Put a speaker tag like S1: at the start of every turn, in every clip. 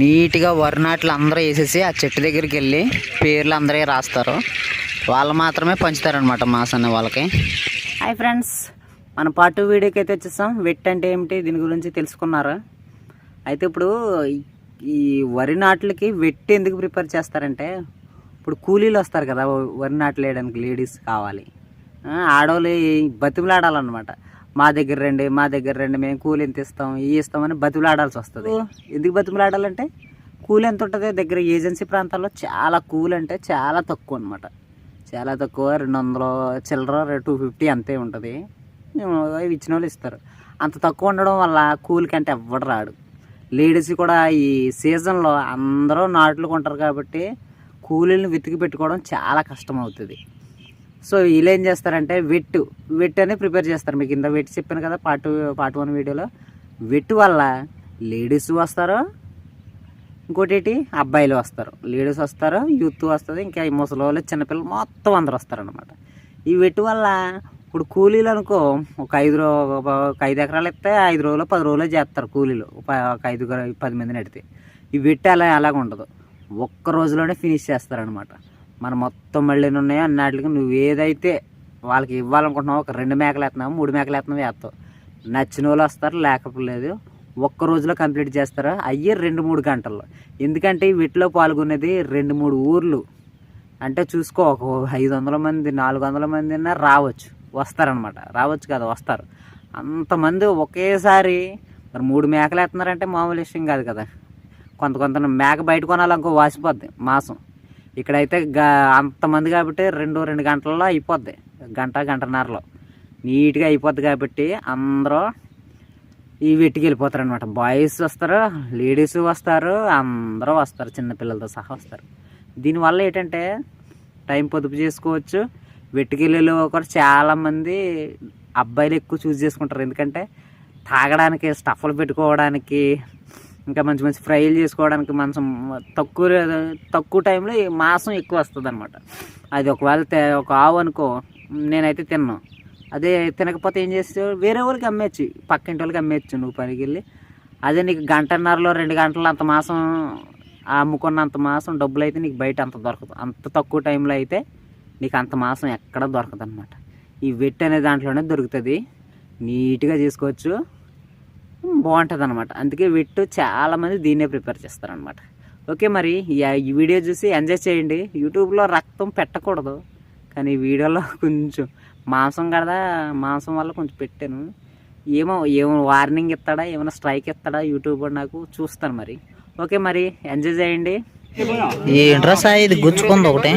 S1: నీట్గా వరి నాట్లు అందరూ వేసేసి ఆ చెట్టు దగ్గరికి వెళ్ళి పేర్లు అందరూ రాస్తారు. వాళ్ళు మాత్రమే పంచుతారనమాట మాసాన్ని వాళ్ళకి. హాయ్ ఫ్రెండ్స్ మన పాటు వీడియోకి అయితే వచ్చేసాం. వెట్ అంటే ఏమిటి? దీని గురించి తెలుసుకున్నారు. అయితే ఇప్పుడు ఈ- వరి నాట్లకి వెట్టి ఎందుకు ప్రిపేర్ చేస్తారంటే ఇప్పుడు కూలీలు వస్తారు కదా వరి నాట్లు వేయడానికి లేడీస్ కావాలి. ఆడవాళ్ళు బతిమలాడాలన్నమాట. మా దగ్గర రండి మా దగ్గర రండి మేము కూలి ఎంత ఇస్తాం ఇవి ఇస్తామని బతిమలాడాల్సి వస్తుంది. ఎందుకు బతిమలాడాలంటే కూలి ఎంత ఉంటుంది దగ్గర ఏజెన్సీ ప్రాంతాల్లో చాలా కూలి అంటే చాలా తక్కువ అనమాట చాలా తక్కువ రెండు వందలు చిల్లర టూ ఫిఫ్టీ అంతే ఉంటుంది. ఇచ్చిన వాళ్ళు ఇస్తారు. అంత తక్కువ ఉండడం వల్ల కూలికి అంటే ఎవ్వడు రాడు. లేడీస్ కూడా ఈ సీజన్లో అందరూ నాట్లు కొంటారు కాబట్టి కూలీలను వెతికి పెట్టుకోవడం చాలా కష్టం అవుతుంది సో వీళ్ళు ఏం చేస్తారంటే వెట్టు వెట్టు అని ప్రిపేర్ చేస్తారు. మీకు ఇంత వెట్టు చెప్పాను కదా పార్ట్ పార్ట్ వన్ వీడియోలో. వెట్టు వల్ల లేడీస్ వస్తారు ఇంకోటి అబ్బాయిలు వస్తారు. లేడీస్ వస్తారు యూత్ వస్తుంది ఇంకా ముసలి వాళ్ళు చిన్నపిల్లలు మొత్తం అందరు వస్తారనమాట ఈ వెట్టు వల్ల ఇప్పుడు కూలీలు అనుకో ఒక ఐదు రో ఒక ఐదు ఎకరాలు ఇస్తే ఐదు రోజులు పది రోజులు చేస్తారు కూలీలు. ఒక ఐదు పది మంది నడితే ఈ పెట్టి అలా అలాగ ఉండదు. ఒక్క రోజులోనే ఫినిష్ చేస్తారనమాట మన మొత్తం మళ్ళీ ఉన్నాయో అన్నిటికి నువ్వు ఏదైతే వాళ్ళకి ఇవ్వాలనుకుంటున్నావు ఒక రెండు మేకలు వేస్తున్నావు మూడు మేకలు వేస్తున్నావు వేస్తావు. నచ్చిన వాళ్ళు వస్తారు లేకపోలేదు ఒక్క రోజులో కంప్లీట్ చేస్తారు? అయ్యే రెండు మూడు గంటల్లో. ఎందుకంటే ఈ వీటిలో పాల్గొనేది రెండు మూడు ఊర్లు. అంటే చూసుకో ఒక ఐదు వందల మంది నాలుగు వందల మంది అయినా రావచ్చు. వస్తారనమాట రావచ్చు కదా వస్తారు. అంతమంది ఒకేసారి మరి మూడు మేకలు వేస్తున్నారంటే మామూలు విషయం కాదు కదా. కొంత కొంత మేక బయట కొనాలనుకో వాసిపోద్ది మాసం. ఇక్కడైతే గా అంతమంది కాబట్టి రెండు రెండు గంటల్లో అయిపోద్ది. గంట గంటన్నరలో. నీట్గా అయిపోద్ది కాబట్టి అందరూ ఈ వెట్టికి వెళ్ళిపోతారు అనమాట బాయ్స్ వస్తారు లేడీస్ వస్తారు అందరూ వస్తారు చిన్నపిల్లలతో సహా వస్తారు. దీనివల్ల ఏంటంటే టైం పొదుపు చేసుకోవచ్చు. వెట్టుకెళ్ళి కూడా చాలామంది అబ్బాయిలు ఎక్కువ చూస్ చేసుకుంటారు. ఎందుకంటే తాగడానికి స్టఫ్లు పెట్టుకోవడానికి ఇంకా మంచి మంచి ఫ్రైలు చేసుకోవడానికి మంచం తక్కువ తక్కువ టైంలో మాసం మాంసం ఎక్కువ వస్తుంది అనమాట అది ఒకవేళ ఒక ఆవు అనుకో నేనైతే తిన్నాను అదే తినకపోతే ఏం చేస్తే వేరే వాళ్ళకి అమ్మేచ్చు పక్కింటి వాళ్ళకి అమ్మేచ్చు నువ్వు పనికి వెళ్ళి అదే నీకు గంటన్నరలో రెండు గంటలు అంత మాసం అమ్ముకున్నంత మాసం డబ్బులు అయితే నీకు బయట అంత దొరకదు. అంత తక్కువ టైంలో అయితే నీకు అంత మాసం ఎక్కడ దొరకదు అనమాట ఈ వెట్ అనే దాంట్లోనే దొరుకుతుంది. నీట్గా చేసుకోవచ్చు. బాగుంటుంది అనమాట అందుకే వెట్టు చాలామంది దీన్నే ప్రిపేర్ చేస్తారనమాట ఓకే మరి ఈ- వీడియో చూసి ఎంజాయ్ చేయండి. యూట్యూబ్లో రక్తం పెట్టకూడదు. కానీ వీడియోలో కొంచెం మాంసం కదా మాంసం వల్ల కొంచెం పెట్టాను. ఏమో ఏమో వార్నింగ్ ఇస్తాడా ఏమైనా స్ట్రైక్ ఇస్తాడా యూట్యూబ్ నాకు చూస్తాను మరి. ఓకే మరి ఎంజాయ్ చేయండి. ఏంట్రా సాయి ఇది గుచ్చుకుంది ఒకటే.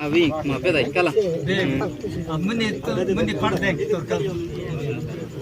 S2: అవి మా పెద్ద కల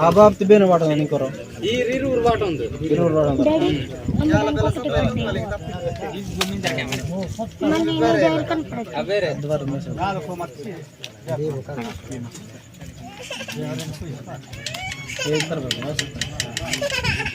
S2: ಆಬಾಬ್ ಬೇನು
S3: ವಾಟ ನಿಂಕೋರು
S2: ಇರೂರು ವಾಟ ಒಂದು
S3: ಇರೂರು ವಾಟ
S2: ಒಂದು ಬೇರೆ ಏನ್ ತರಬೇಕು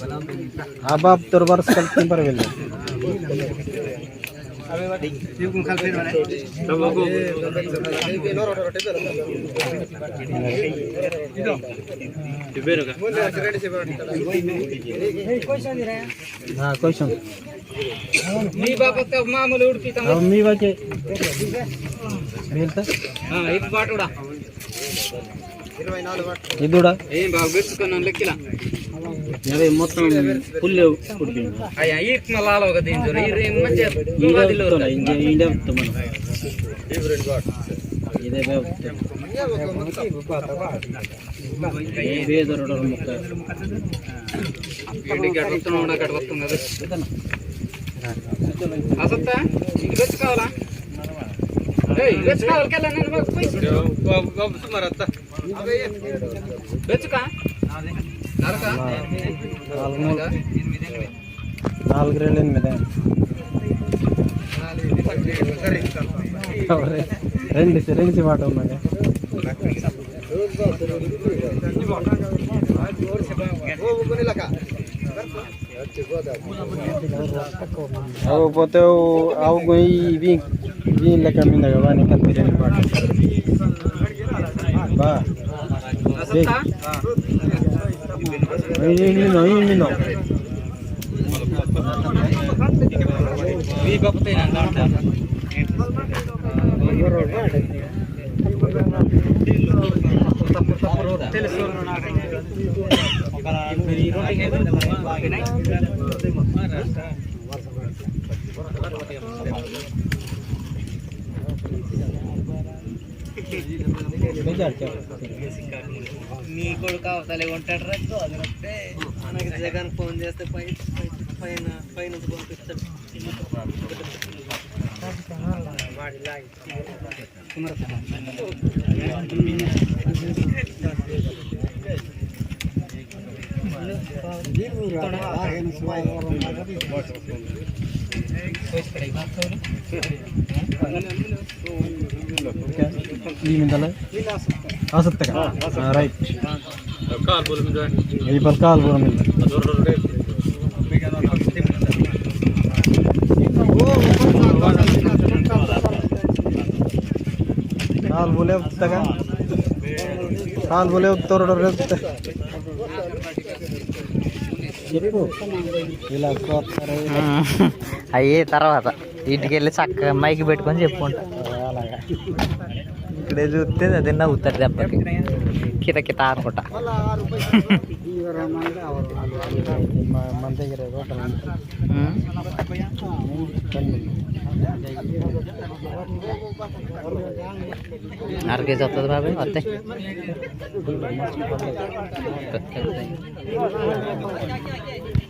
S3: अब आप दरबार स्कल्पिंग पर मिल हाँ
S2: మీ బాబక్క మామూలు ఉడిపితాం
S3: మీ బాకే
S2: ఇది బాటుడా
S3: ఇది
S2: ఏం బాగా పెట్టుకున్నాను లెక్కలా
S3: యాభై మొత్తం
S2: పుల్లు అసత్తా ఇది పెట్టుకోవాలా పెట్టుకోవాలి సుమారు అత్త. పెట్టుకా
S3: నాలుగు మూడు నాలుగు రెండు ఎనిమిది రెండు రెండు మాట ఉన్నది పోతే అವು ఇవి ఇవి లెక్క మీద కదా నీకు బిర్యానీ పాట బా
S2: అసత్తా
S3: నిన్నావు నిన్నావు
S2: మీ బాపతే తెలుసు
S1: మీ కొడుకు అవతలే ఉంటాడు రకు అది వస్తే మనకి జగన్ ఫోన్ చేస్తే పై పైన పైన పంపిస్తాడు
S3: ఈ మిందల ఆసక్తగా? రైట్ ఈ పలకాలు కూడా మింద. కాలు బోలే ఉత్తగా. కాలు బోలే ఉత్తర చెప్పు. ఇలా
S1: అయ్యే తర్వాత. ఇంటికి వెళ్ళి చక్కగా మైకి పెట్టుకొని చెప్పుకుంటా.
S3: అలాగా
S1: ఇక్కడే చూస్తే అదే నవ్వుతారు దెబ్బకి కిత కిత ఆడుకుంటా
S3: మ- మన దగ్గర హోటల్ ఉంది.
S1: ఉమ్. అర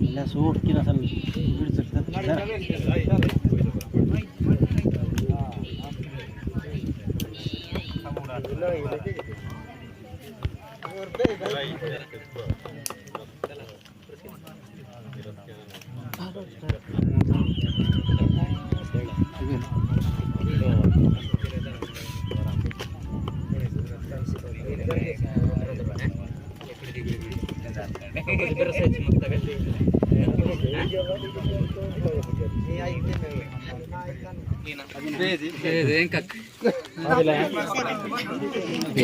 S2: لا صوت
S3: كده عشان Thank you.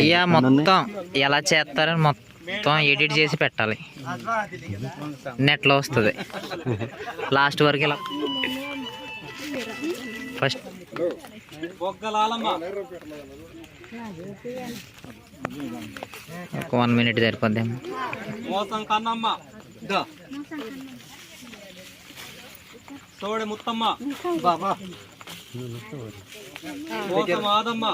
S1: ఇక మొత్తం ఎలా చేస్తారని మొత్తం ఎడిట్ చేసి పెట్టాలి. నెట్లో వస్తుంది. లాస్ట్ వరకు ఇలా ఫస్ట్ ఒక వన్ మినిట్ సరిపోద్దేమో.
S3: తోడే ముత్తమ్మ. బాబా మోసం ఆదమ్మ.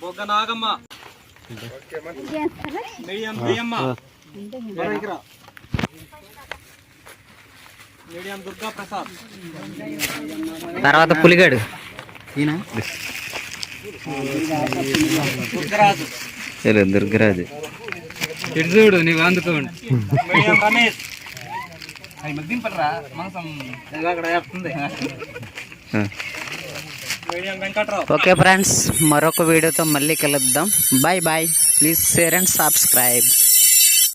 S3: బొగ్గ నాగమ్మ.
S2: మీడియం బియ్యమ్మ మీడియం దుర్గా ప్రసాద్
S1: తర్వాత పులిగాడు. ఈయన?
S2: దుర్గరాజు
S1: దుర్గరాజు
S2: ఇటు చూడు అందుకోండి. వెంకట్రావు
S1: ఓకే ఫ్రెండ్స్ మరొక వీడియోతో మళ్ళీ కలుద్దాం. Bye bye. Please share and subscribe.